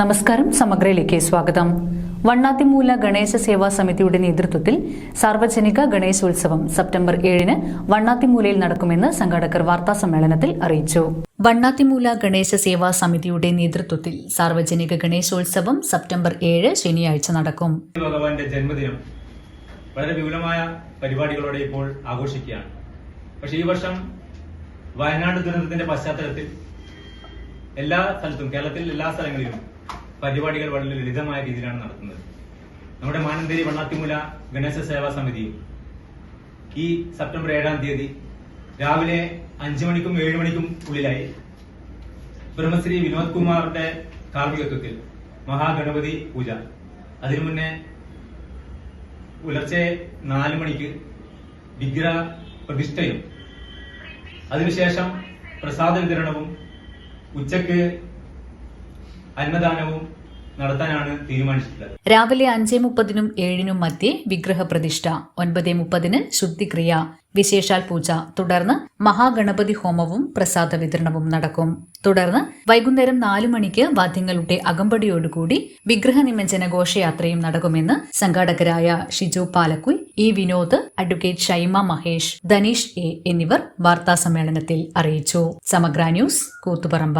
നമസ്കാരം സമഗ്രയിലേക്ക് സ്വാഗതം. വണ്ണാത്തിമൂല ഗണേശ സേവാ സമിതിയുടെ നേതൃത്വത്തിൽ സാർവജനിക ഗണേശോത്സവം സെപ്റ്റംബർ ഏഴിന് വണ്ണാത്തിമൂലയിൽ നടക്കുമെന്ന് സംഘാടകർ വാർത്താ സമ്മേളനത്തിൽ അറിയിച്ചു. വണ്ണാത്തിമൂല ഗണേശ സേവാ സമിതിയുടെ നേതൃത്വത്തിൽ സാർവജനിക ഗണേശോത്സവം സെപ്റ്റംബർ ഏഴ് ശനിയാഴ്ച നടക്കും. ഭഗവാന്റെ ജന്മദിനം വളരെ വിപുലമായ പരിപാടികളോടെ ഇപ്പോൾ ആഘോഷിക്കുകയാണ്. പക്ഷെ ഈ വർഷം വയനാട് ദുരന്തത്തിന്റെ പശ്ചാത്തലത്തിൽ എല്ലാ സ്ഥലത്തും കേരളത്തിൽ എല്ലാ സ്ഥലങ്ങളിലും പരിപാടികൾ വളരെ ലളിതമായ രീതിയിലാണ് നടത്തുന്നത്. നമ്മുടെ മാനന്തേരി വണ്ണാത്തിമൂല ഗണേശ സേവാ സമിതി ഈ സെപ്റ്റംബർ ഏഴാം തീയതി രാവിലെ അഞ്ചു മണിക്കും ഏഴു മണിക്കും ഉള്ളിലായി. ബ്രഹ്മശ്രീ വിനോദ് കുമാറിന്റെ കാർമ്മികത്വത്തിൽ മഹാഗണപതി പൂജ. അതിനു മുന്നേ പുലർച്ചെ നാല് മണിക്ക് വിഗ്രഹ പ്രതിഷ്ഠയും. അതിനുശേഷം പ്രസാദ വിതരണവും ഉച്ചയ്ക്ക് അന്നദാനവും നടത്താനാണ് തീരുമാനിച്ചിട്ടുള്ളത്. രാവിലെ അഞ്ചേ മുപ്പതിനും ഏഴിനും മധ്യേ വിഗ്രഹ പ്രതിഷ്ഠ ഒൻപതേ മുപ്പതിന് ശുദ്ധിക്രിയ വിശേഷാൽ പൂജ തുടർന്ന് മഹാഗണപതി ഹോമവും പ്രസാദ വിതരണവും നടക്കും. തുടർന്ന് വൈകുന്നേരം നാലു മണിക്ക് വാദ്യങ്ങളുടെ അകമ്പടിയോടുകൂടി വിഗ്രഹ നിമജ്ജന ഘോഷയാത്രയും നടക്കുമെന്ന് സംഘാടകരായ Shiju Palakkul E Vinod advocate Shaima Mahesh Dhaneesh A എന്നിവർ വാർത്താസമ്മേളനത്തിൽ അറിയിച്ചു. സമഗ്ര ന്യൂസ് കൂത്തുപറമ്പ